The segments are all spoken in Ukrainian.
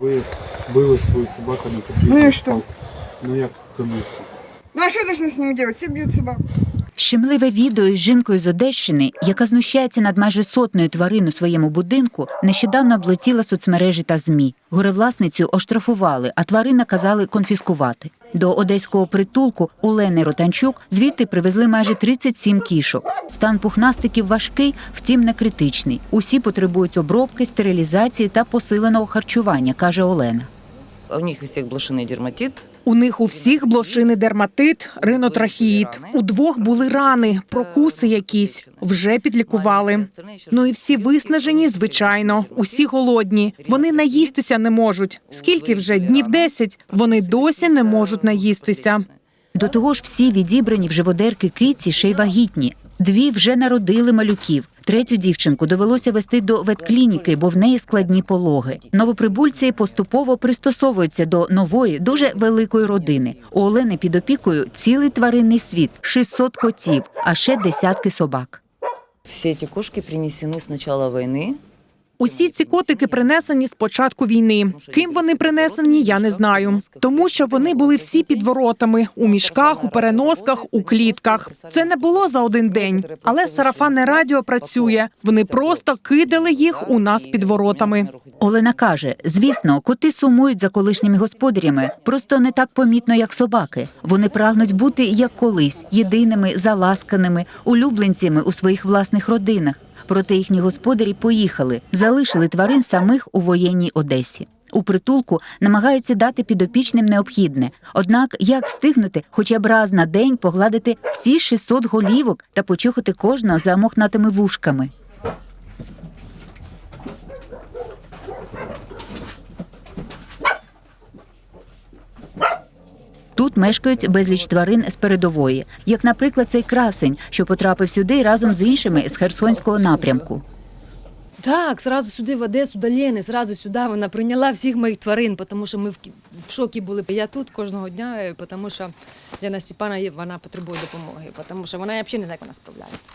Ви били свою собаку на Ну и что? Ну як це? Ну а что должны с ними делать? Все бьют собак. Щемливе відео із жінкою з Одещини, яка знущається над майже сотнею тварин у своєму будинку, нещодавно облетіла соцмережі та змі. Горевласницю оштрафували, а тварин наказали конфіскувати. До одеського притулку Олени Ротанчук звідти привезли майже 37 кішок. Стан пухнастиків важкий, втім не критичний. Усі потребують обробки, стерилізації та посиленого харчування, каже Олена. У них у всех блошиный дерматит. У них у всіх блошиний дерматит, ринотрахеїд. У двох були рани, прокуси якісь. Вже підлікували. Ну і всі виснажені, звичайно. Усі голодні. Вони наїстися не можуть. Скільки вже днів 10? Вони досі не можуть наїстися. До того ж, всі відібрані в живодерки киці ще й вагітні. Дві вже народили малюків. Третю дівчинку довелося вести до ветклініки, бо в неї складні пологи. Новоприбульці поступово пристосовуються до нової, дуже великої родини. У Олени під опікою цілий тваринний світ, 600 котів, а ще десятки собак. Все эти кошки принесены с начала войны. Усі ці котики принесені з початку війни. Ким вони принесені, я не знаю. Тому що вони були всі під воротами у мішках, у переносках, у клітках. Це не було за один день, але сарафанне радіо працює. Вони просто кидали їх у нас під воротами. Олена каже: звісно, коти сумують за колишніми господарями, просто не так помітно, як собаки. Вони прагнуть бути як колись, єдиними, заласканими, улюбленцями у своїх власних родинах. Проте їхні господарі поїхали, залишили тварин самих у воєнній Одесі. У притулку намагаються дати підопічним необхідне. Однак як встигнути хоча б раз на день погладити всі 600 голівок та почухати кожного за мохнатими вушками? Тут мешкають безліч тварин з передової, як, наприклад, цей красень, що потрапив сюди разом з іншими з Херсонського напрямку. Так, сразу сюди в Одесу до Лени, сразу сюди вона прийняла всіх моїх тварин, тому що ми в, шокі були. Я тут кожного дня, е, тому що Лена Степана вона потребує допомоги, тому що вона взагалі не знає, як вона справляється.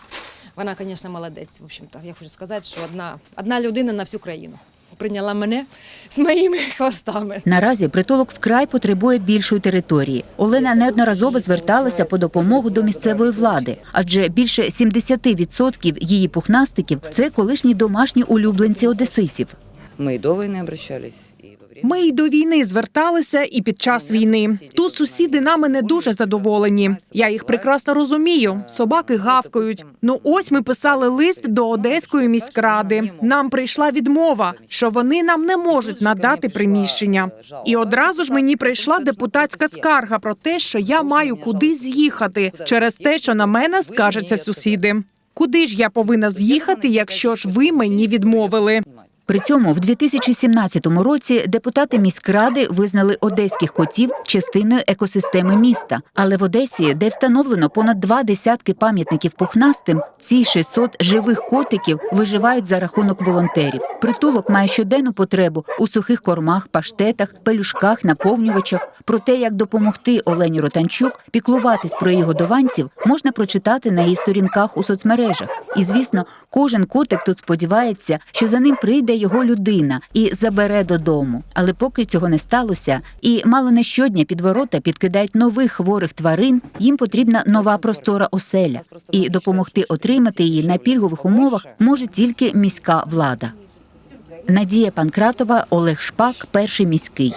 Вона, звісно, молодець. В общем-то, я хочу сказати, що одна, одна людина на всю країну прийняла мене з моїми хвостами. Наразі притулок вкрай потребує більшої території. Олена неодноразово зверталася по допомогу до місцевої влади, адже більше 70% її пухнастиків це колишні домашні улюбленці одеситів. Ми й до війни обращались. Ми й до війни зверталися, і під час війни. Тут сусіди нами не дуже задоволені. Я їх прекрасно розумію. Собаки гавкають. Ну ось ми писали лист до Одеської міськради. Нам прийшла відмова, що вони нам не можуть надати приміщення. І одразу ж мені прийшла депутатська скарга про те, що я маю кудись з'їхати через те, що на мене скаржаться сусіди. Куди ж я повинна з'їхати, якщо ж ви мені відмовили? При цьому в 2017 році депутати міськради визнали одеських котів частиною екосистеми міста. Але в Одесі, де встановлено понад два десятки пам'ятників пухнастим, ці 600 живих котиків виживають за рахунок волонтерів. Притулок має щоденну потребу у сухих кормах, паштетах, пелюшках, наповнювачах. Про те, як допомогти Олені Ротанчук піклуватись про її годованців, можна прочитати на її сторінках у соцмережах. І звісно, кожен котик тут сподівається, що за ним прийде його людина і забере додому. Але поки цього не сталося, і мало не щодня під ворота підкидають нових хворих тварин, їм потрібна нова простора оселя. І допомогти отримати її на пільгових умовах може тільки міська влада. Надія Панкратова, Олег Шпак, перший міський.